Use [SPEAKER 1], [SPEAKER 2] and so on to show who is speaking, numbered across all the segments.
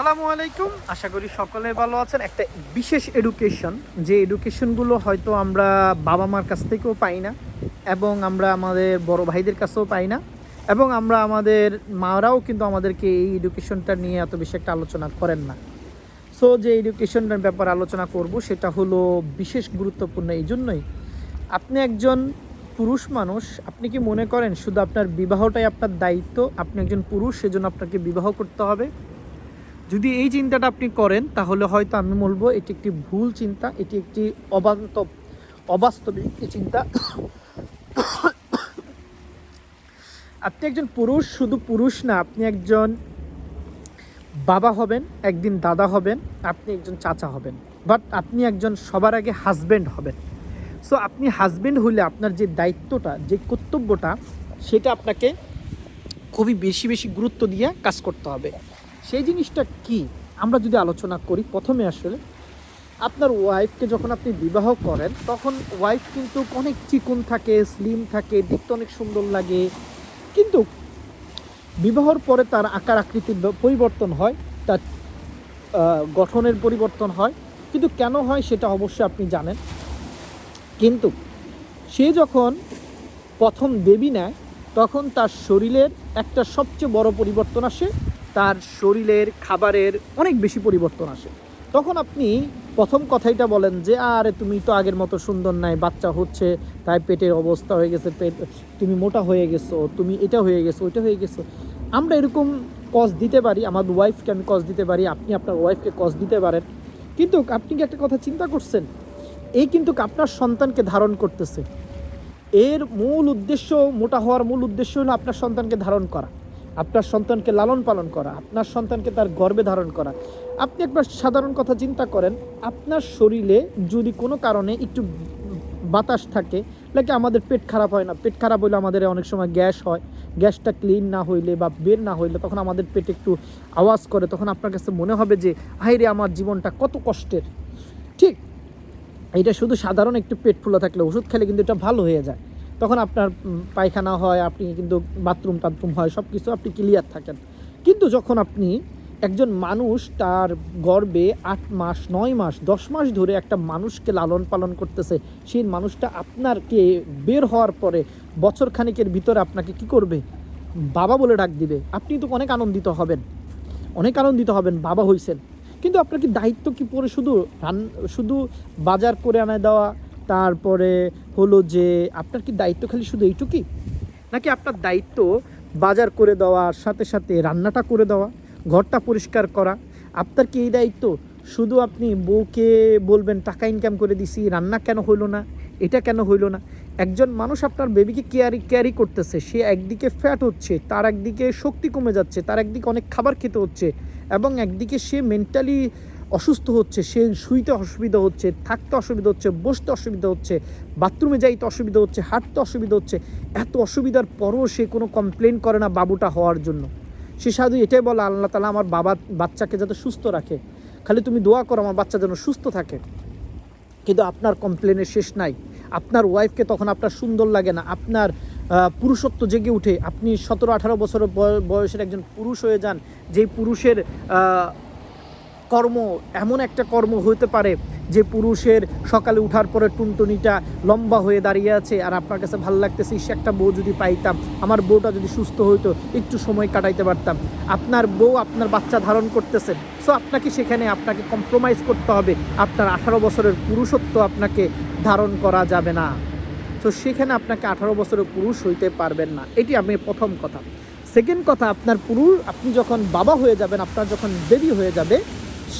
[SPEAKER 1] আসসালামু আলাইকুম। আশা করি সকলে ভালো আছেন। একটা বিশেষ এডুকেশন যে এডুকেশনগুলো হয়তো আমরা বাবা মার কাছ থেকেও পাই না এবং আমরা আমাদের বড় ভাইদের কাছেও পাই না এবং আমরা আমাদের মারাও কিন্তু আমাদেরকে এই এডুকেশনটা নিয়ে এত বেশি একটা আলোচনা করেন না। সো যে এডুকেশনটার ব্যাপারে আলোচনা করব, সেটা হলো বিশেষ গুরুত্বপূর্ণ এই জন্যই। আপনি একজন পুরুষ মানুষ, আপনি কি মনে করেন শুধু আপনার বিবাহটাই আপনার দায়িত্ব? আপনি একজন পুরুষ, সেজন্য আপনাকে বিবাহ করতে হবে। যদি এই চিন্তাটা আপনি করেন, তাহলে হয়তো আমি বলব এটি একটি ভুল চিন্তা, এটি একটি অবান্তব, অবাস্তবিক একটি চিন্তা। আপনি একজন পুরুষ, শুধু পুরুষ না, আপনি একজন বাবা হবেন, একদিন দাদা হবেন, আপনি একজন চাচা হবেন বাট আপনি একজন সবার আগে হাজব্যান্ড হবেন। সো আপনি হাজব্যান্ড হলে আপনার যে দায়িত্বটা, যে কর্তব্যটা, সেটা আপনাকে খুবই বেশি বেশি গুরুত্ব দিয়ে কাজ করতে হবে। সেই জিনিসটা কি? আমরা যদি আলোচনা করি, প্রথমে আসলে আপনার ওয়াইফকে যখন আপনি বিবাহ করেন, তখন ওয়াইফ কিন্তু অনেক চিকন থাকে স্লিম থাকে, দেখতে অনেক সুন্দর লাগে। কিন্তু বিবাহর পরে তার আকার আকৃতির পরিবর্তন হয়, তার গঠনের পরিবর্তন হয়। কিন্তু কেন হয় সেটা অবশ্যই আপনি জানেন। কিন্তু সে যখন প্রথম দেবী নেয়, তখন তার শরীরের একটা সবচেয়ে বড় পরিবর্তন আসে তার শরীরের খাবারের অনেক বেশি পরিবর্তন আসে। তখন আপনি প্রথম কথাইটা বলেন যে, আরে, তুমি তো আগের মতো সুন্দর নাই, বাচ্চা হচ্ছে, তাই পেটের অবস্থা হয়ে গেছে, পেট, তুমি মোটা হয়ে গেছো, তুমি এটা হয়ে গেছো, ওইটা হয়ে গেছো। আমরা এরকম কজ দিতে পারি, আমার ওয়াইফকে আমি কজ দিতে পারি, আপনি আপনার ওয়াইফকে কজ দিতে পারেন। কিন্তু আপনি কি একটা কথা চিন্তা করছেন? এই কিন্তু আপনার সন্তানকে ধারণ করতেছে। এর মূল উদ্দেশ্য, মোটা হওয়ার মূল উদ্দেশ্য হলো আপনার সন্তানকে ধারণ করা। আপনার সন্তানকে লালন পালন করা, আপনার সন্তানকে তার গর্বে ধারণ করা। আপনি একবার সাধারণ কথা চিন্তা করেন, আপনার শরীরে যদি কোনো কারণে একটু বাতাস থাকে লাগে আমাদের পেট খারাপ হয় না, পেট খারাপ হইলে আমাদের অনেক সময় গ্যাস হয়, গ্যাসটা ক্লিন না হইলে বা বের না হইলে তখন আমাদের পেটে একটু আওয়াজ করে, তখন আপনার কাছে মনে হবে যে হাইরে আমার জীবনটা কত কষ্টের। ঠিক এটা শুধু সাধারণ একটু পেট ফুলে থাকলে, ওষুধ খেলে কিন্তু এটা ভালো হয়ে যায়। তখন আপনার পায়খানা হয়, আপনি কিন্তু বাথরুম টাথরুম হয় সব কিছু আপনি ক্লিয়ার থাকেন। কিন্তু যখন আপনি একজন মানুষ তার গর্বে আট মাস, নয় মাস, দশ মাস ধরে একটা মানুষকে লালন পালন করতেছে, সেই মানুষটা আপনারকে বের হওয়ার পরে বছর খানিকের ভিতরে আপনাকে কি করবে? বাবা বলে ডাক দিবে। আপনি তো অনেক আনন্দিত হবেন। অনেক আনন্দিত হবেন, বাবা হইছেন। কিন্তু আপনার কি দায়িত্ব কি পরে শুধু রান, শুধু বাজার করে আনা দেওয়া তারপরে হলো যে আপনার কি দায়িত্ব খালি শুধু এইটুকুই? নাকি আপনার দায়িত্ব বাজার করে দেওয়ার সাথে সাথে রান্নাটা করে দেওয়া, ঘরটা পরিষ্কার করা? আপনার কি এই দায়িত্ব? শুধু আপনি বউকে বলবেন, টাকা ইনকাম করে দিছি, রান্না কেন হইল না? এটা কেন হইল না? একজন মানুষ আপনার বেবিকে কেয়ারি ক্যারি করতেছে, সে একদিকে ফ্যাট হচ্ছে, তার একদিকে শক্তি কমে যাচ্ছে, তার একদিকে অনেক খাবার খেতে হচ্ছে এবং একদিকে সে মেন্টালি অসুস্থ হচ্ছে, সে শুইতে অসুবিধা হচ্ছে, থাকতে অসুবিধা হচ্ছে, বসতে অসুবিধা হচ্ছে, বাথরুমে যাইতে অসুবিধা হচ্ছে, হাঁটতে অসুবিধা হচ্ছে, এত অসুবিধার পরও সে কোনো কমপ্লেন করে না বাবুটা হওয়ার জন্য। সে সাধু এটাই বলে, আল্লাহ তালা আমার বাবা, বাচ্চাকে যাতে সুস্থ রাখে। খালি তুমি দোয়া করো আমার বাচ্চা যেন সুস্থ থাকে। কিন্তু আপনার কমপ্লেনের শেষ নাই। আপনার ওয়াইফকে তখন আপনার সুন্দর লাগে না। আপনার পুরুষত্ব জেগে উঠে। আপনি সতেরো আঠারো বছর বয়- বয়সের একজন পুরুষ হয়ে যান। যেই পুরুষের কর্ম, এমন একটা কর্ম হতে পারে যে পুরুষের সকালে উঠার পরে টুনটুনিটা লম্বা হয়ে দাঁড়িয়ে আছে আর আপনার কাছে ভালো লাগতেছে, ইস, একটা বউ যদি পাইতাম, আমার বউটা যদি সুস্থ হইতো, একটু সময় কাটাইতে পারতাম। আপনার বউ আপনার বাচ্চা ধারণ করতেছে সো আপনাকে সেখানে আপনাকে কম্প্রোমাইজ করতে হবে। আপনার আঠারো বছরের পুরুষত্ব আপনাকে ধারণ করা যাবে না। তো সেখানে আপনাকে আঠারো বছরের পুরুষ হইতে পারবেন না। এটি আমি প্রথম কথা। সেকেন্ড কথা, আপনার পুরুষ, আপনি যখন বাবা হয়ে যাবেন, আপনার যখন বেবি হয়ে যাবে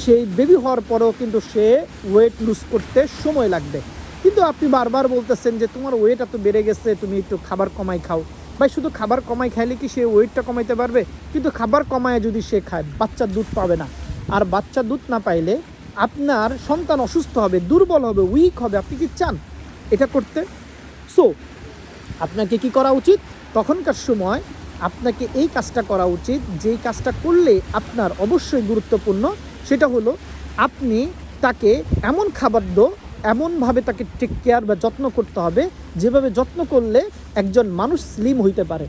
[SPEAKER 1] সেই বেবি হওয়ার পরেও কিন্তু সে ওয়েট লুজ করতে সময় লাগবে। কিন্তু আপনি বারবার বলতেছেন যে তোমার ওয়েট এত বেড়ে গেছে, তুমি একটু খাবার কমাই খাও। ভাই, শুধু খাবার কমাই খাইলে কি সে ওয়েটটা কমাইতে পারবে? কিন্তু খাবার কমায় যদি সে খায় বাচ্চার দুধ পাবে না। আর বাচ্চার দুধ না পাইলে আপনার সন্তান অসুস্থ হবে, দুর্বল হবে উইক হবে। আপনি কি চান এটা করতে? সো আপনাকে কি করা উচিত? তখনকার সময় আপনাকে এই কাজটা করা উচিত, যেই কাজটা করলে আপনার অবশ্যই গুরুত্বপূর্ণ সেটা হলো, আপনি তাকে এমন খাবার দো, এমনভাবে তাকে টেক কেয়ার বা যত্ন করতে হবে, যেভাবে যত্ন করলে একজন মানুষ স্লিম হইতে পারে।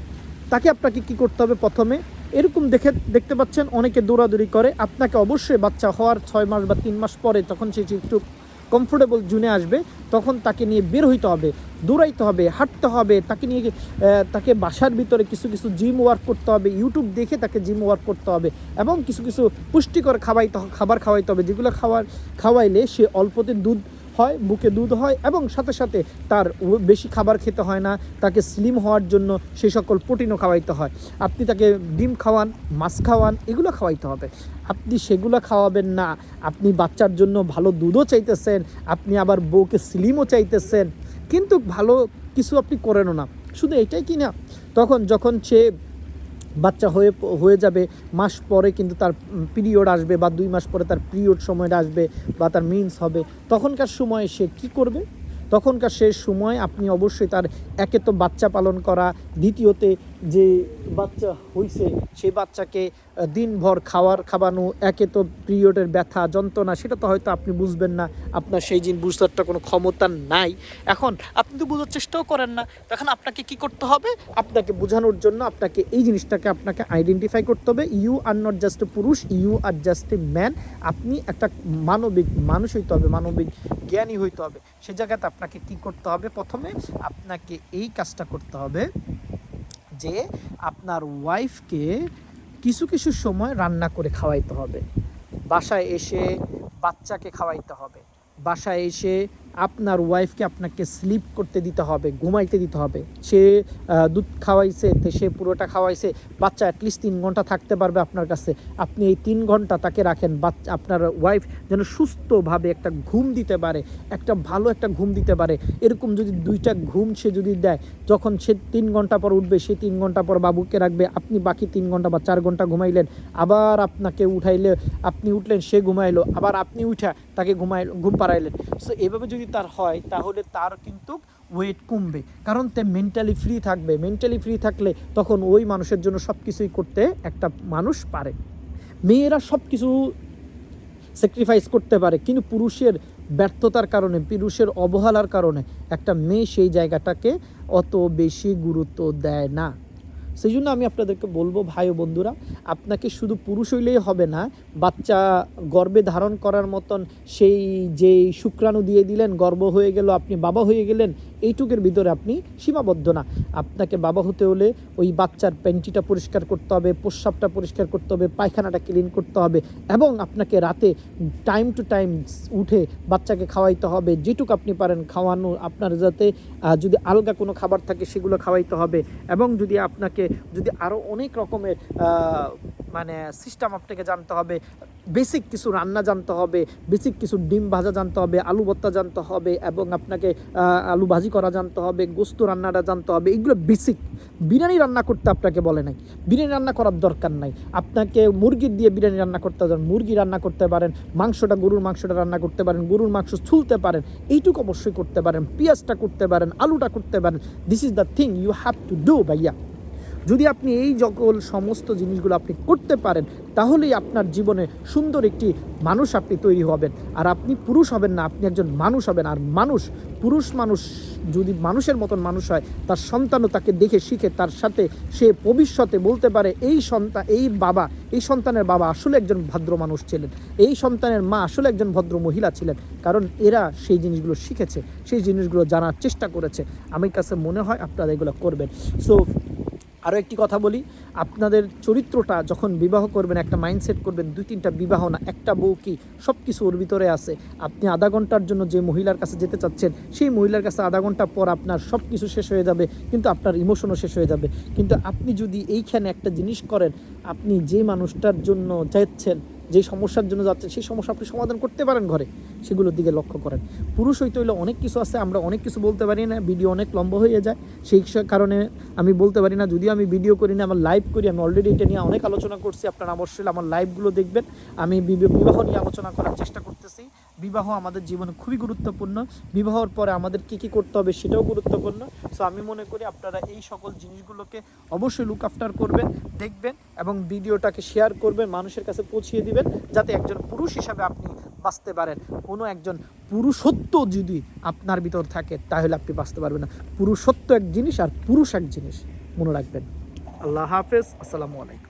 [SPEAKER 1] তাকে আপনাকে কি করতে হবে প্রথমে? এরকম দেখে, দেখতে পাচ্ছেন, অনেকে দৌড়াদৌড়ি করে। আপনাকে অবশ্যই বাচ্চা হওয়ার ছয় মাস বা তিন মাস পরে তখন সে একটু কমফোর্টেবল জুনে আসবে, তখন তাকে নিয়ে বের হইতে হবে, দৌড়াইতে হবে, হাঁটতে হবে, তাকে নিয়ে তাকে বাসার ভিতরে কিছু কিছু জিম ওয়ার্ক করতে হবে ইউটিউব দেখে তাকে জিম ওয়ার্ক করতে হবে এবং কিছু কিছু পুষ্টিকর খাওয়াইতে খাবার খাওয়াইতে হবে, যেগুলো খাওয়ার, খাওয়াইলে সে অল্পতে দুধ হয়, বুকে দুধ হয় এবং সাথে সাথে তার বেশি খাবার খেতে হয় না, তাকে স্লিম হওয়ার জন্য সেই সকল প্রোটিনও খাওয়াইতে হয়। আপনি তাকে ডিম খাওয়ান, মাছ খাওয়ান, এগুলো খাওয়াইতে হবে। আপনি সেগুলো খাওয়াবেন না। আপনি বাচ্চার জন্য ভালো দুধও চাইতেছেন, আপনি আবার বউকে স্লিমও চাইতেছেন। কিন্তু ভালো কিছু আপনি করেনও না। শুধু এটাই কি না? তখন যখন সে বাচ্চা হয়ে হয়ে যাবে, মাস পরে কিন্তু তার পিরিয়ড আসবে বা দুই মাস পরে তার পিরিয়ড সময়টা আসবে বা তার মিন্স হবে। তখনকার সময়ে সে কি করবে? তখনকার সে সময় আপনি অবশ্যই তার একে তো বাচ্চা পালন করা, দ্বিতীয়তে যে বাচ্চা হইছে সেই বাচ্চাকে দিনভর খাওয়ার খাওয়ানো একে তো পিরিয়ডের ব্যথা, যন্ত্রণা, সেটা তো হয়তো আপনি বুঝবেন না। আপনার সেই জিনিস বুঝতে কোনো ক্ষমতা নাই। এখন আপনি তো বোঝার চেষ্টাও করেন না। তখন আপনাকে কি করতে হবে? আপনাকে বোঝানোর জন্য আপনাকে এই জিনিসটাকে আপনাকে আইডেন্টিফাই করতে হবে। ইউ আর নট জাস্ট পুরুষ you are just a man আপনি একটা মানবিক মানুষ হইতে হবে, মানবিক জ্ঞানী হইতে হবে। সে জায়গাতে আপনাকে কি করতে হবে? প্রথমে আপনাকে এই কাজটা করতে হবে যে আপনার ওয়াইফকে কিছু কিছু সময় রান্না করে খাওয়াইতে হবে। বাসায় এসে বাচ্চাকে খাওয়াইতে হবে। বাসায় এসে আপনার ওয়াইফকে আপনাকে স্লিপ করতে দিতে হবে, ঘুমাইতে দিতে হবে। সে দুধ খাওয়াইছে সে পুরোটা খাওয়াইছে, বাচ্চা অ্যাটলিস্ট তিন ঘণ্টা থাকতে পারবে আপনার কাছে। আপনি এই তিন ঘণ্টা তাকে রাখেন বাচ্চা আপনার ওয়াইফ যেন সুস্থভাবে একটা ঘুম দিতে পারে, একটা ভালো একটা ঘুম দিতে পারে। এরকম যদি দুইটা ঘুম সে যদি দেয়, যখন সে তিন ঘণ্টা পর উঠবে, সে তিন ঘণ্টা পর বাবুকে রাখবে, আপনি বাকি তিন ঘণ্টা বা চার ঘণ্টা ঘুমাইলেন, আবার আপনাকে উঠাইলে, আপনি উঠলেন, সে ঘুমাইলো, আবার আপনি উঠা, তাকে ঘুমাইল, ঘুম পাড়াইলেন। সো এভাবে যদি তার হয়, তাহলে তার কিন্তু ওয়েট কমবে। কারণ তে মেন্টালি ফ্রি থাকবে। মেন্টালি ফ্রি থাকলে তখন ওই মানুষের জন্য সব কিছুই করতে একটা মানুষ পারে। মেয়েরা সব কিছু স্যাক্রিফাইস করতে পারে, কিন্তু পুরুষের ব্যর্থতার কারণে, পুরুষের অবহেলার কারণে একটা মেয়ে সেই জায়গাটাকে অত বেশি গুরুত্ব দেয় না। সেই জন্য আমি আপনাদেরকে বলব, ভাই ও বন্ধুরা, আপনাকে শুধু পুরুষ হইলেই হবে না, বাচ্চা গর্বে ধারণ করার মতন সেই যে শুক্রাণু দিয়ে দিলেন গর্ব হয়ে গেল, আপনি বাবা হয়ে গেলেন এইটুকের ভিতরে আপনি সীমাবদ্ধ না। আপনাকে বাবা হতে হলে ওই বাচ্চার প্যান্টিটা পরিষ্কার করতে হবে, প্রস্রাবটা পরিষ্কার করতে হবে, পায়খানাটা ক্লিন করতে হবে এবং আপনাকে রাতে টাইম টু টাইম উঠে বাচ্চাকে খাওয়াইতে হবে। যেটুকু আপনি পারেন খাওয়ানো, আপনার যাতে যদি আলগা কোনো খাবার থাকে সেগুলো খাওয়াইতে হবে এবং যদি আপনাকে, যদি আরও অনেক রকমের মানে সিস্টেম আপনাকে জানতে হবে বেসিক কিছু রান্না জানতে হবে, বেসিক কিছু ডিম ভাজা জানতে হবে, আলু ভর্তা জানতে হবে এবং আপনাকে আলু ভাজি করা জানতে হবে, গোস্ত রান্নাটা জানতে হবে, এগুলো বেসিক। বিরিয়ানি রান্না করতে আপনাকে বলে নাই। বিরিয়ানি রান্না করার দরকার নাই। আপনাকে মুরগির দিয়ে বিরিয়ানি রান্না করতে পারেন মুরগি রান্না করতে পারেন, মাংসটা, গরুর মাংসটা রান্না করতে পারেন, গরুর মাংস ছুলতে পারেন, এইটুকু অবশ্যই করতে পারেন, পেঁয়াজটা করতে পারেন, আলুটা করতে পারেন। This is the thing you have to do ভাইয়া। যদি আপনি এই সকল সমস্ত জিনিসগুলো আপনি করতে পারেন, তাহলেই আপনার জীবনে সুন্দর একটি মানুষ আপনি তৈরি হবেন। আর আপনি পুরুষ হবেন না, আপনি একজন মানুষ হবেন। আর মানুষ, পুরুষ মানুষ যদি মানুষের মতন মানুষ হয়, তার সন্তানও তাকে দেখে শিখে, তার সাথে সে ভবিষ্যতে বলতে পারে, এই সন্তান এই বাবা, এই সন্তানের বাবা আসলে একজন ভদ্র মানুষ ছিলেন। এই সন্তানের মা আসলে একজন ভদ্র মহিলা ছিলেন। কারণ এরা সেই জিনিসগুলো শিখেছে, সেই জিনিসগুলো জানার চেষ্টা করেছে। আমার কাছে মনে হয় আপনারা এগুলো করবেন। সো আরও একটি কথা বলি। আপনাদের চরিত্রটা যখন বিবাহ করবেন, একটা মাইন্ডসেট করবেন, দুই তিনটা বিবাহ না, একটা বউ কি সব কিছু ওর ভিতরে আছে। আপনি আধা ঘণ্টার জন্য যে মহিলার কাছে যেতে চাচ্ছেন, সেই মহিলার কাছে আধা ঘণ্টা পর আপনার সব কিছু শেষ হয়ে যাবে, কিন্তু আপনার ইমোশনও শেষ হয়ে যাবে। কিন্তু আপনি যদি এইখানে একটা জিনিস করেন, আপনি যে মানুষটার জন্য যাচ্ছেন যে সমস্যার জন্য যাচ্ছেন, সেই সমস্যা আপনি সমাধান করতে পারেন ঘরে, সেগুলোর দিকে লক্ষ্য করেন। পুরুষ হইলে অনেক কিছু আছে, আমরা অনেক কিছু বলতে পারি না ভিডিও অনেক লম্বা হয়ে যায়। সেই কারণে আমি বলতে পারি না, যদিও আমি ভিডিও করি না, আমার লাইভ করি, আমি অলরেডি এটা নিয়ে অনেক আলোচনা করছি, আপনারা অবশ্যই আমার লাইভগুলো দেখবেন। আমি বিবে- বিবাহ নিয়ে আলোচনা করার চেষ্টা করতেছি। বিবাহ আমাদের জীবনে খুবই গুরুত্বপূর্ণ। বিবাহর পরে আমাদের কী কী করতে হবে সেটাও গুরুত্বপূর্ণ। সো আমি মনে করি আপনারা এই সকল জিনিসগুলোকে অবশ্যই লুক আফটার করবেন, দেখবেন এবং ভিডিওটাকে শেয়ার করবেন, মানুষের কাছে পৌঁছিয়ে দিবেন, যাতে একজন পুরুষ হিসাবে আপনি বাঁচতে পারেন। কোনো একজন পুরুষত্ব যদি আপনার ভিতর থাকে, তাহলে আপনি বাঁচতে পারবেন না। পুরুষত্ব এক জিনিস আর পুরুষ এক জিনিস। মনে রাখবেন। আল্লাহ হাফেজ। আসসালামু আলাইকুম।